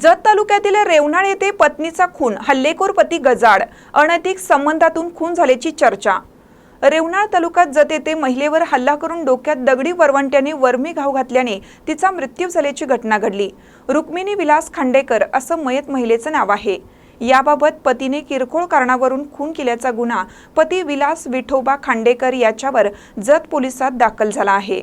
जत तालुक्यातील रेवनाळ येथे पत्नीचा खून हल्लेखोर पती गजाड अनैतिक संबंधातून खून झाल्याची चर्चा. रेवनाळ तालुक्यात जत येथे महिलेवर हल्ला करून डोक्यात दगडी वरवंट्याने वर्मी घाव घातल्याने तिचा मृत्यू झाल्याची घटना घडली. रुक्मिणी विलास खांडेकर असं मयत महिलेचं नाव आहे. याबाबत पतीने किरकोळ कारणावरून खून केल्याचा गुन्हा पती विलास विठोबा खांडेकर याच्यावर जत पोलिसात दाखल झाला आहे.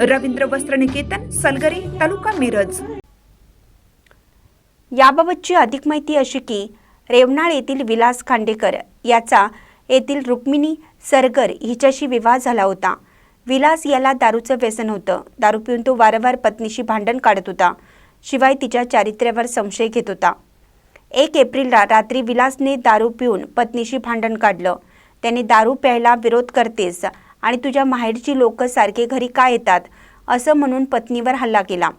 रवींद्र वस्त्र निकेतन सलगरे तालुका मिरज. याबाबतची अधिक माहिती अशी की रेवनाळ येथील विलास खांडेकर याचा येथील रुक्मिणी सरगर हिच्याशी विवाह झाला होता. विलास याला दारूचं व्यसन होतं. दारू पिऊन तो वारंवार पत्नीशी भांडण काढत होता. शिवाय तिच्या चारित्र्यावर संशय घेत होता. एक एप्रिलला रात्री विलासने दारू पिऊन पत्नीशी भांडण काढलं. त्याने दारू प्यायला विरोध करतेस आणि तुझ्या माहेरची लोक सारखे घरी का येतात? असं म्हणून पत्नीवर हल्ला केला.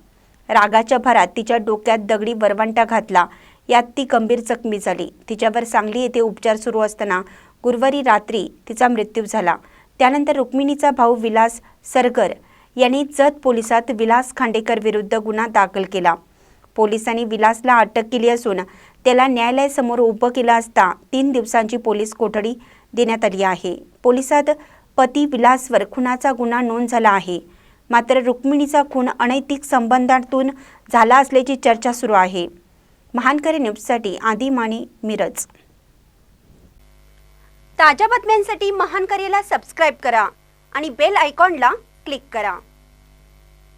रागाच्या भरात तिच्या डोक्यात दगडी वरवंटा घातला. यात ती गंभीर जखमी झाली. तिच्यावर सांगली येथे उपचार सुरू असताना गुरुवारी रात्री तिचा मृत्यू झाला. त्यानंतर रुक्मिणीचा भाऊ विलास सरगर यांनी जत पोलिसात विलास खांडेकर विरुद्ध गुन्हा दाखल केला. पोलिसांनी विलासला अटक केली असून त्याला न्यायालयासमोर उभं केलं असता तीन दिवसांची पोलीस कोठडी देण्यात आली आहे. पोलिसात पती विलासवर खुनाचा गुन्हा नोंद झाला आहे. मात्र रुक्मिणीचा खून अनैतिक संबंधातून झाला असल्याची चर्चा सुरू आहे. महानकरी न्यूजसाठी आदी माने मिरज. ताज्या बातम्यांसाठी महानकरीला सबस्क्राईब करा आणि बेल आयकॉनला क्लिक करा.